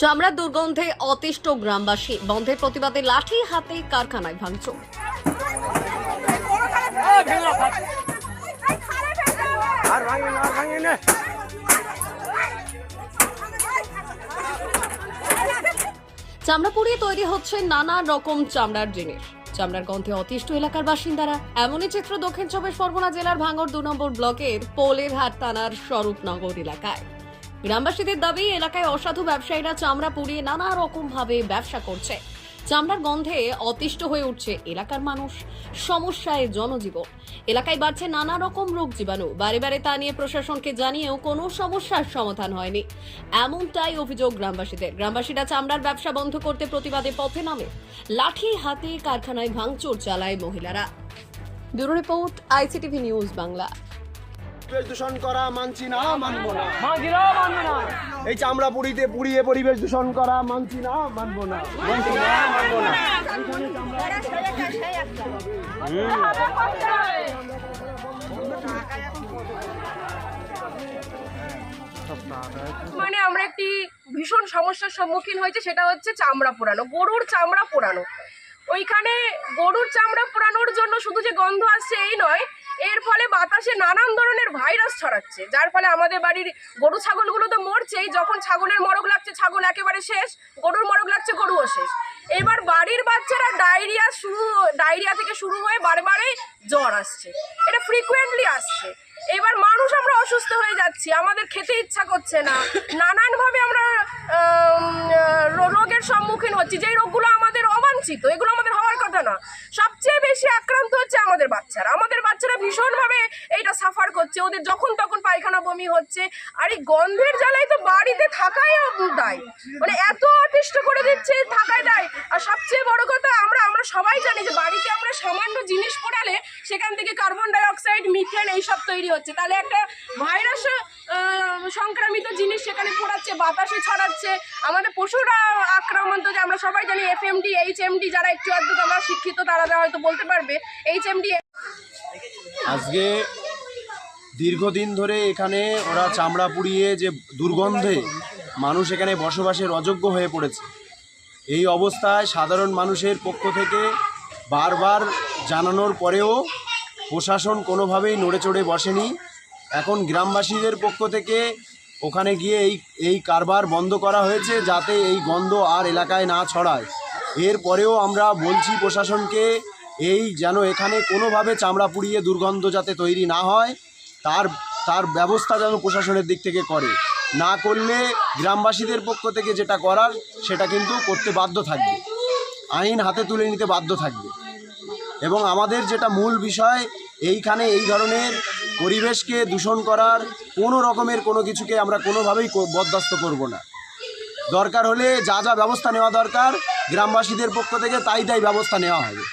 চামড়ার দুর্গন্ধে অতিষ্ঠ গ্রামবাসী। বন্ধের প্রতিবাদে লাঠি হাতে কারখানায় ভাঙচুর। চামড়া তৈরি হচ্ছে নানা রকম চামড়ার জিনিস। চামড়ার গন্ধে অতিষ্ঠ এলাকার বাসিন্দারা। এমনই চিত্র দক্ষিণ চব্বিশ পরগনা জেলার ভাঙড় দু নম্বর ব্লকের পোলের হাট থানার স্বরূপনগর এলাকায়। গ্রামবাসীদের দাবি, এলাকায় অসাধু ব্যবসায়ীরা চামড়া পুড়িয়ে নানা রকম ভাবে ব্যবসা করছে। চামড়ার গন্ধে অতিষ্ঠ হয়ে উঠছে এলাকার মানুষ। সমস্যায় জনজীবন। এলাকায় বাড়ছে নানা রকম রোগ জীবাণু। বারে বারে তা নিয়ে প্রশাসনকে জানিয়েও কোনো সমস্যার সমাধান হয়নি। এমনটাই অভিযোগ গ্রামবাসীদের। গ্রামবাসীরা চামড়ার ব্যবসা বন্ধ করতে প্রতিবাদে পথে নামে। লাঠি হাতে কারখানায় ভাঙচুর চালায় মহিলারা। Bureau report, ICTV news Bangla. পরিবেশ দূষণ করা মানছি না মানবো না। এই চামড়া পুড়িতে পুড়িয়ে পরিবেশ দূষণ করা মানছি না মানবো না। মানছি না মানবো না। মানে আমরা একটি ভীষণ সমস্যার সম্মুখীন হয়েছে সেটা হচ্ছে চামড়া পোড়ানো গরুর চামড়া পোড়ানো। ওইখানে গরুর চামড়া পোড়ানোর জন্য শুধু যে গন্ধ আসছে এই নয় এর ফলে বাতাসে নানান ধরনের ভাইরাস ছড়াচ্ছে যার ফলে আমাদের বাড়ির গরু ছাগলগুলো তো মরছেই যখন ছাগলের মরগ লাগছে ছাগল একেবারে শেষ গরুর মরগ লাগছে গরুও শেষ। এবার বাড়ির বাচ্চারা ডায়রিয়া শুরু ডায়রিয়া থেকে শুরু হয়ে বারে বারে জ্বর আসছে এটা ফ্রিকুয়েন্টলি আসছে। এবার মানুষ আমরা অসুস্থ হয়ে যাচ্ছি আমাদের খেতে ইচ্ছা করছে না নানানভাবে আমরা আম, রোগের সম্মুখীন হচ্ছি যেই রোগগুলো আমাদের অবাঞ্ছিত এগুলো আমাদের কথা না। সবচেয়ে বেশি আক্রান্ত হচ্ছে আমাদের বাচ্চারা। আমাদের বাচ্চারা ভীষণভাবে এইটা সাফার করছে। ওদের যখন তখন পায়খানা বমি হচ্ছে। আর এই গন্ধের জ্বালায় তো বাড়িতে থাকাই দায়। মানে এত অতিষ্ঠ করে দিচ্ছে, থাকাই দায়। আর সবচেয়ে বড় কথা, আমরা আমরা সবাই জানি যে বাড়িতে আমরা সামান্য জিনিস পোড়ালে সেখান থেকে কার্বন ডাই অক্সাইড মিথেন এইসব তৈরি হচ্ছে। তাহলে একটা ভাইরাস সংক্রামিত জিনিস সেখানে পোড়াচ্ছে, বাতাসে ছড়াচ্ছে। আমাদের পশুরা আক্রান্ত যে আমরা সবাই জানি এফএমডি এইচএমডি যারা একটু আধটু আমরা শিক্ষিত তারা হয়তো বলতে পারবে এইচএমডি আজকে দীর্ঘদিন ধরে এখানে ওরা চামড়া পুড়িয়ে যে দুর্গন্ধে মানুষ এখানে বসবাসের অযোগ্য হয়ে পড়েছে। এই অবস্থায় সাধারণ মানুষের পক্ষ থেকে বারবার জানানোর পরেও প্রশাসন কোনোভাবেই নড়ে চড়ে বসেনি। এখন গ্রামবাসীদের পক্ষ থেকে ওখানে গিয়ে এই এই কারবার বন্ধ করা হয়েছে যাতে এই গন্ধ আর এলাকায় না ছড়ায়। এরপরেও আমরা বলছি প্রশাসনকে, এই যেন এখানে কোনোভাবে চামড়া পুড়িয়ে দুর্গন্ধ যাতে তৈরি না হয়, তার তার ব্যবস্থা যেন প্রশাসনের দিক থেকে করে। না করলে গ্রামবাসীদের পক্ষ থেকে যেটা করার, সেটা কিন্তু করতে বাধ্য থাকবে। আইন হাতে তুলে নিতে বাধ্য থাকবে। এবং আমাদের যেটা মূল বিষয়, এইখানে এই ধরনের পরিবেশকে দূষণ করার, কোনো রকমের কোনো কিছুকে আমরা কোনোভাবেই বরদাস্ত করব না। দরকার হলে যা যা ব্যবস্থা নেওয়া দরকার গ্রামবাসীদের পক্ষ থেকে তাই তাই ব্যবস্থা নেওয়া হবে।